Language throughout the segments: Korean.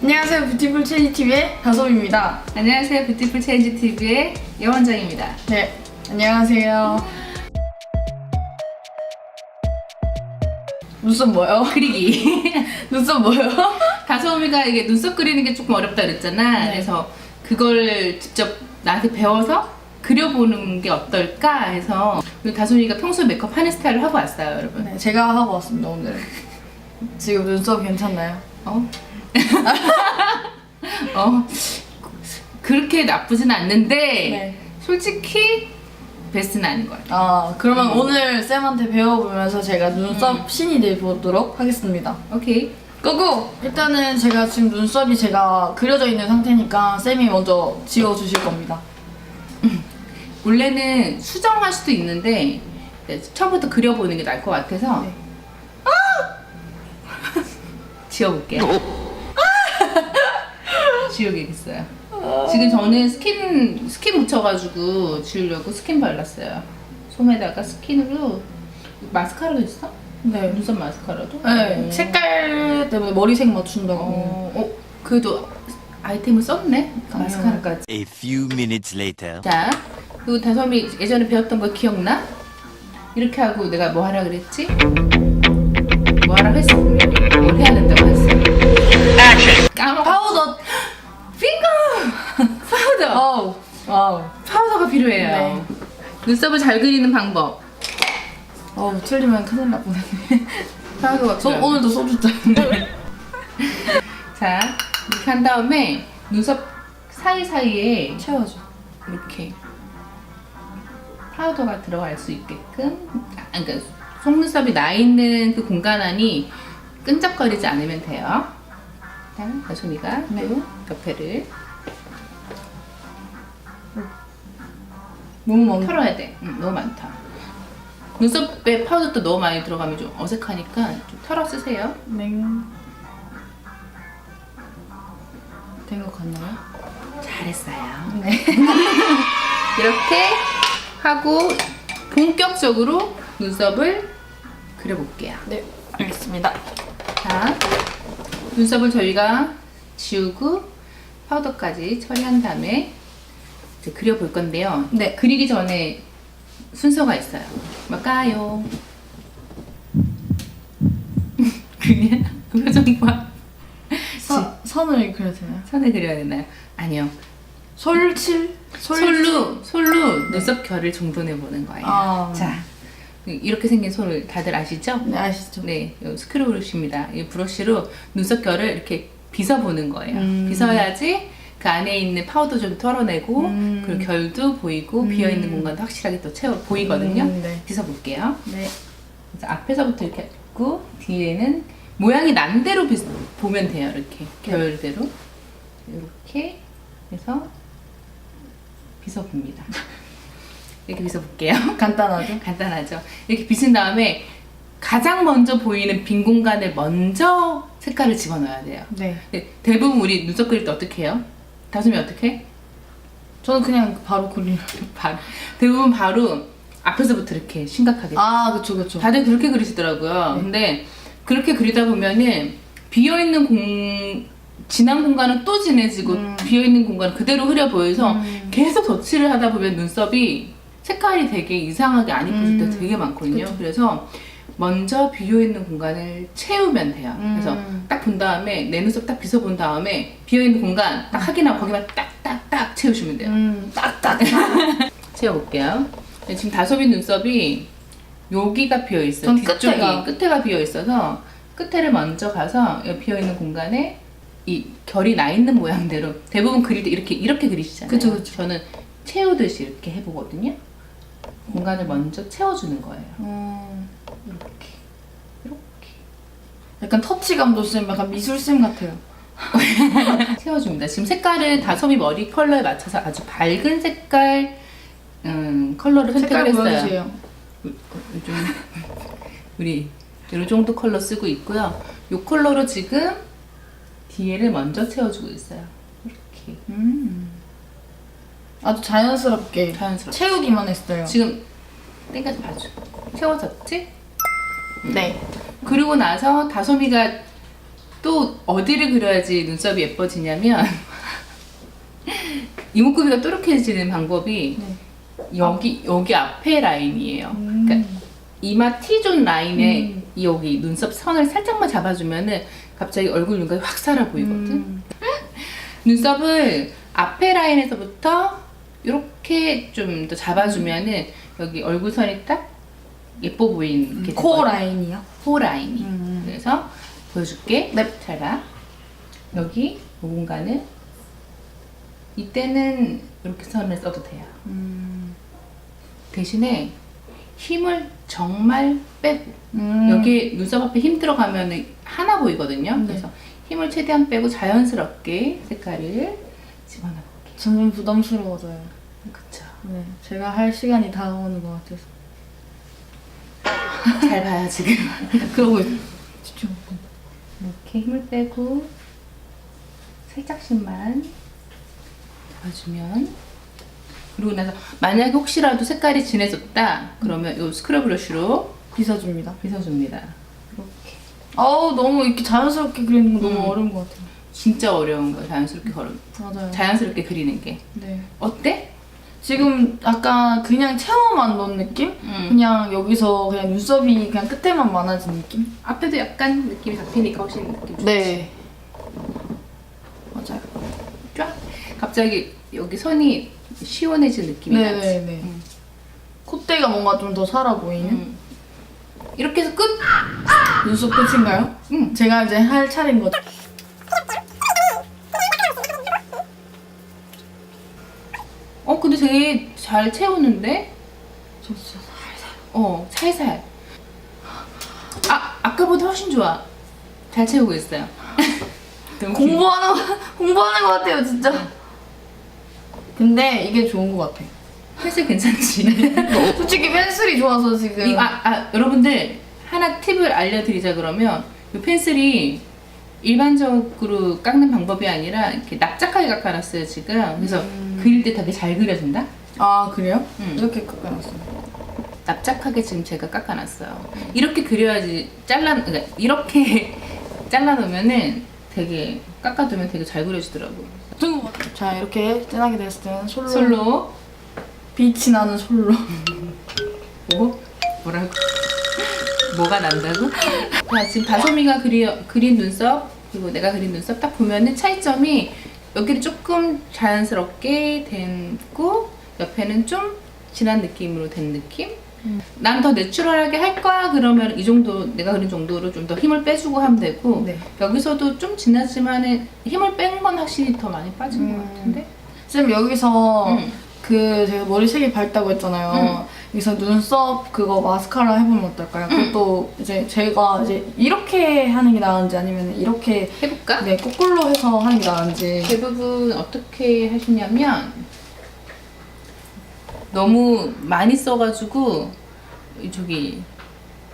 안녕하세요 뷰티풀 체리 TV의 다솜입니다. 안녕하세요. 뷰티풀 체인지 TV의 여원장입니다. 네, 안녕하세요. 눈썹 뭐요? 그리기. 눈썹 뭐요? 다솜이가 이게 눈썹 그리는 게 조금 어렵다 그랬잖아. 네. 그래서 그걸 직접 나한테 배워서 그려보는 게 어떨까 해서 오늘 다솜이가 평소 메이크업 하는 스타일을 하고 왔어요, 여러분. 네, 제가 하고 왔습니다 오늘. 지금 눈썹 괜찮나요? 어? 어? 그렇게 나쁘진 않는데 네. 솔직히 베스트는 아닌 것 같아요. 아 그러면 오늘 쌤한테 배워보면서 제가 눈썹 신이 돼보도록 하겠습니다. 오케이. 고고! 일단은 제가 지금 눈썹이 제가 그려져 있는 상태니까 쌤이 먼저 지워주실 겁니다. 원래는 수정할 수도 있는데 네, 처음부터 그려보는 게 나을 것 같아서 네. 지워볼게요. 지우겠어요. 지금 저는 스킨 스킨 묻혀가지고 지우려고 스킨 발랐어요. 솜에다가 스킨으로 마스카라도 있어? 네. 눈썹 마스카라도? 네, 어. 색깔 때문에 머리색 맞춘다고. 어, 어, 그래도 아이템을 썼네 마스카라까지. A few minutes later. 자, 그리고 다솜이 예전에 배웠던 거 기억나? 이렇게 하고 내가 뭐 하라 그랬지? 뭐 하라 했어. 뭘 해야 된다고 했어. 까먹어. 파우더! 핑거! 파우더! 와우. 와우. 파우더가 필요해요. 네. 눈썹을 잘 그리는 방법. 어우, 틀리면 큰일 날 뻔했네. 파우더가 저 필요해요. 오늘도 소주 짠. 자, 이렇게 한 다음에 눈썹 사이 사이에 채워줘. 이렇게 파우더가 들어갈 수 있게끔 아, 그러니까 속눈썹이 나 있는 그 공간 안이 끈적거리지 않으면 돼요. 일단 다솜이가 네. 또 옆에를 너무 많다. 털어야 돼. 응, 너무 많다. 눈썹에 파우더도 너무 많이 들어가면 좀 어색하니까 좀 털어 쓰세요. 냉. 된것 같나요? 잘했어요. 네. 이렇게 하고 본격적으로 눈썹을 그려볼게요. 네, 알겠습니다. 자, 눈썹을 저희가 지우고 파우더까지 처리한 다음에 이제 그려볼 건데요. 네. 그리기 전에 순서가 있어요. 뭘까요? 그냥 표정 봐. 서, 선을 그려도 되나요? 선을 그려야 되나요? 아니요. 솔칠? 솔... 솔로 솔로 눈썹 결을 정돈해 보는 거예요. 아. 자, 이렇게 생긴 손을 다들 아시죠? 네, 아시죠? 네, 이 스크류 브러쉬입니다. 이 브러쉬로 눈썹 결을 이렇게 빗어 보는 거예요. 음. 빗어야지 그 안에 있는 파우더 좀 털어내고 음. 그리고 결도 보이고 음. 비어 있는 공간도 확실하게 또 채워 보이거든요. 음, 네. 빗어 볼게요. 네. 그래서 앞에서부터 이렇게 했고 뒤에는 모양이 난 대로 빗, 보면 돼요. 이렇게 결대로 이렇게 해서 빗어 봅니다. 이렇게 빗어 볼게요. 간단하죠? 간단하죠. 이렇게 빗은 다음에 가장 먼저 보이는 빈 공간에 먼저 색깔을 집어넣어야 돼요. 네. 근데 대부분 우리 눈썹 그릴 때 어떻게 해요? 다솜이 어떻게 해? 저는 그냥 바로 그리려. 바로 대부분 바로 앞에서부터 이렇게 심각하게 아, 그쵸, 그쵸. 다들 그렇게 그리시더라고요. 네. 근데 그렇게 그리다 보면은 비어 있는 공 진한 공간은 또 진해지고 음. 비어 있는 공간은 그대로 흐려 보여서 음. 계속 덧칠을 하다 보면 눈썹이 색깔이 되게 이상하게 안 이뻐질 음. 때 되게 많거든요. 그래서 먼저 비어 있는 공간을 채우면 돼요. 음. 그래서 딱본 다음에 내 눈썹 딱 빗어 본 다음에 비어 있는 공간 딱 확인하고 거기만 딱딱딱 채우시면 돼요. 음, 딱딱. 채워볼게요. 네, 지금 다솜이 눈썹이 여기가 비어 있어요. 전 뒤쪽이 끝에가. 끝에가 비어 있어서 끝에를 먼저 가서 여기 비어 있는 공간에 이 결이 나 있는 모양대로 대부분 그릴 때 이렇게 이렇게 그리시잖아요. 그쵸, 그쵸. 저는 채우듯이 이렇게 해보거든요. 공간을 먼저 채워주는 거예요. 음, 이렇게 이렇게 약간 터치감도 쌤, 약간 미술쌤 같아요. 채워줍니다. 지금 색깔은 다솜이 머리 컬러에 맞춰서 아주 밝은 색깔 음, 컬러를 색깔 선택을 했어요. 보여주세요. 요즘 우리 이 정도 컬러 쓰고 있고요. 이 컬러로 지금 뒤에를 먼저 채워주고 있어요. 이렇게 음. 아주 자연스럽게 자연스럽게. 채우기만 했어요. 지금 땡까지 봐줘. 채워졌지? 네. 그리고 나서 다솜이가 또 어디를 그려야지 눈썹이 예뻐지냐면 이목구비가 또렷해지는 방법이 네. 여기 여기 앞에 라인이에요. 음. 그러니까 이마 T존 라인에 음. 이 여기 눈썹 선을 살짝만 잡아주면은 갑자기 얼굴 윤곽이 확 살아 보이거든. 음. 눈썹을 앞에 라인에서부터 이렇게 좀 더 잡아주면은 여기 얼굴 선이 딱 예뻐 보이는 게 코 되거든. 라인이요? 코 라인이. 음. 그래서 보여줄게. 네. 잘 봐. 여기 이 공간을 이때는 이렇게 선을 써도 돼요. 음. 대신에 힘을 정말 빼고 음. 여기 눈썹 앞에 힘 들어가면 하나 보이거든요. 네. 그래서 힘을 최대한 빼고 자연스럽게 색깔을 집어넣어 볼게요. 점점 부담스러워져요. 그쵸. 네, 제가 할 시간이 다가오는 것 같아서. 잘 봐요 지금. 그러고 집중. 이렇게 힘을 빼고 살짝씩만 잡아주면 그리고 나서 만약에 혹시라도 색깔이 진해졌다 그러면 이 스크럽 브러쉬로 빗어줍니다. 빗어줍니다. 이렇게 아우 너무 이렇게 자연스럽게 그리는 거 너무 음. 어려운 것 같아요. 진짜 어려운 거예요. 자연스럽게 걸어 맞아요. 자연스럽게 그리는 게 네. 어때? 지금 약간 그냥 채워만 놓은 느낌? 음. 그냥 여기서 그냥 눈썹이 그냥 끝에만 많아진 느낌? 앞에도 약간 느낌이 잡히니까 훨씬 느낌 좋지. 네. 맞아요. 쫙 갑자기 여기 선이 시원해진 느낌이 나지. 네네네. 음. 콧대가 뭔가 좀 더 살아 보이는? 음. 이렇게 해서 끝. 눈썹 끝인가요? 음. 제가 이제 할 차례인 거죠. 근데 되게 잘 채우는데. 저 진짜 살살. 어, 살살. 아, 아까보다 훨씬 좋아. 잘 채우고 있어요. 너무. 공부하는, 거- 공부하는 것 같아요, 진짜. 근데 이게 좋은 것 같아. 펜슬 괜찮지? 솔직히 펜슬이 좋아서 지금. 이, 아, 아, 여러분들 하나 팁을 알려드리자 그러면 이 펜슬이 일반적으로 깎는 방법이 아니라 이렇게 납작하게 깎아놨어요 지금. 그래서 그릴 때 되게 잘 그려진다. 아, 그래요? 음. 이렇게 깎아놨어요. 납작하게 지금 제가 깎아놨어요. 이렇게 그려야지 잘라, 그러니까 이렇게 잘라놓으면은 되게 깎아두면 되게 잘 그려지더라고. 좋은 것 같아요. 자, 이렇게 진하게 됐을 때는 솔로. 솔로 빛이 나는 솔로. 뭐? 뭐라고? 뭐가 난다고? 자 지금 다솜이가 그리, 그린 눈썹 그리고 내가 그린 눈썹 딱 보면은 차이점이 여기는 조금 자연스럽게 됐고 옆에는 좀 진한 느낌으로 된 느낌? 난더 내추럴하게 할 거야 그러면 이 정도 내가 그린 정도로 좀 더 힘을 빼주고 하면 되고 네. 여기서도 좀 진하지만 힘을 뺀 건 확실히 더 많이 빠진 음. 것 같은데 쌤, 여기서 음. 그 제가 머리색이 밝다고 했잖아요. 여기서 눈썹 그거 마스카라 해보면 어떨까요? 그것도 이제 제가 이제 이렇게 하는 게 나은지 아니면 이렇게 해볼까? 네, 거꾸로 해서 하는 게 나은지. 대부분 어떻게 하시냐면 너무 많이 써가지고 이 저기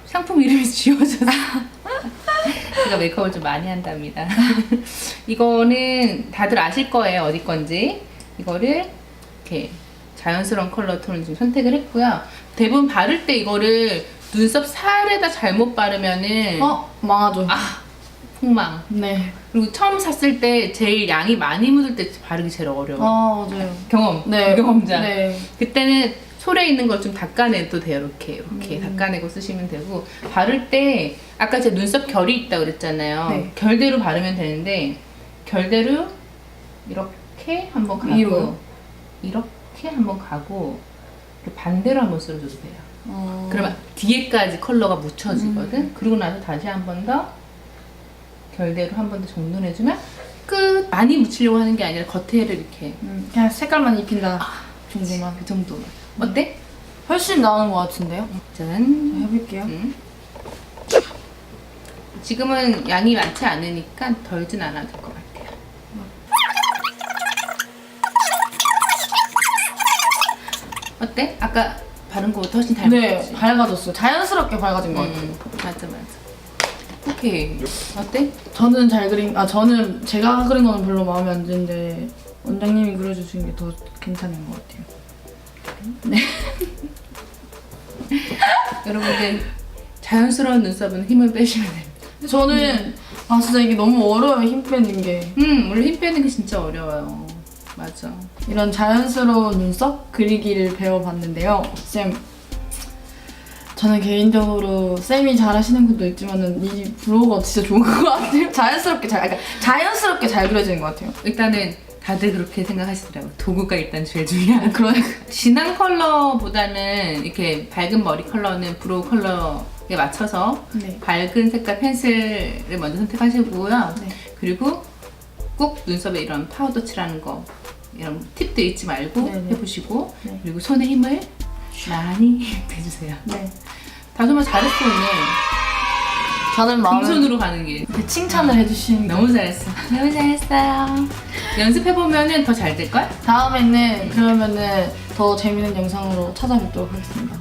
상품 이름이 지워져서 제가 메이크업을 좀 많이 한답니다. 이거는 다들 아실 거예요 어디 건지 이거를 이렇게 자연스러운 컬러 톤을 지금 선택을 했고요. 대부분 바를 때 이거를 눈썹 살에다 잘못 바르면은 어? 망하죠. 아 폭망. 네. 그리고 처음 샀을 때 제일 양이 많이 묻을 때 바르기 제일 어려워. 아, 맞아요. 경험. 네. 경험자. 네. 그때는 솔에 있는 걸 좀 닦아내도 돼요. 이렇게 이렇게 음. 닦아내고 쓰시면 되고 바를 때 아까 제 눈썹 결이 있다 그랬잖아요. 네. 결대로 바르면 되는데 결대로 이렇게 한번 가고 위로요? 이렇게 한번 가고 반대로 한번 쓸어줘도 돼요. 어... 그러면 뒤에까지 컬러가 묻혀지거든. 그리고 나서 다시 한 번 더 결대로 한 번 더 정돈해주면 끝. 많이 묻히려고 하는 게 아니라 겉에를 이렇게 음, 그냥 색깔만 입힌다 정도만. 그 정도만. 어때? 훨씬 나은 것 같은데요? 짠. 해볼게요. 음. 지금은 양이 많지 않으니까 덜진 않아도 될 것 같아요. 어때? 아까 바른 거보다 훨씬 네, 닮았지? 밝아졌어요. 자연스럽게 밝아진 것 같아요. 음, 맞아 맞아. 오케이. 어때? 저는 잘 그린, 아 저는 제가 그린 거는 별로 마음에 안 드는데 원장님이 그려주신 게 더 괜찮은 것 같아요. 여러분들 자연스러운 눈썹은 힘을 빼시면 됩니다. 저는 아 진짜 이게 너무 어려워요 힘 빼는 게 음, 원래 힘 빼는 게 진짜 어려워요. 맞아. 이런 자연스러운 눈썹 그리기를 배워봤는데요 쌤 저는 개인적으로 쌤이 잘하시는 것도 있지만은 이 브로우가 진짜 좋은 것 같아요 자연스럽게 잘 그러니까 자연스럽게 잘 그려지는 것 같아요 일단은 다들 그렇게 생각하시더라고요. 도구가 일단 제일 중요한. 그러니까 진한 컬러보다는 이렇게 밝은 머리 컬러는 브로우 컬러에 맞춰서 네. 밝은 색깔 펜슬을 먼저 선택하시고요. 네. 그리고 꼭 눈썹에 이런 파우더 칠하는 거 이런 팁도 잊지 말고 네네. 해보시고 네. 그리고 손에 힘을 많이 빼주세요. 네. 다솜아 잘했어 오늘. 저는 마음에 금손으로 가는 길. 칭찬을 해주시는 거 너무 잘했어. 너무 잘했어요. 연습해 보면 더잘 될 걸? 다음에는 그러면은 더 재밌는 영상으로 찾아뵙도록 하겠습니다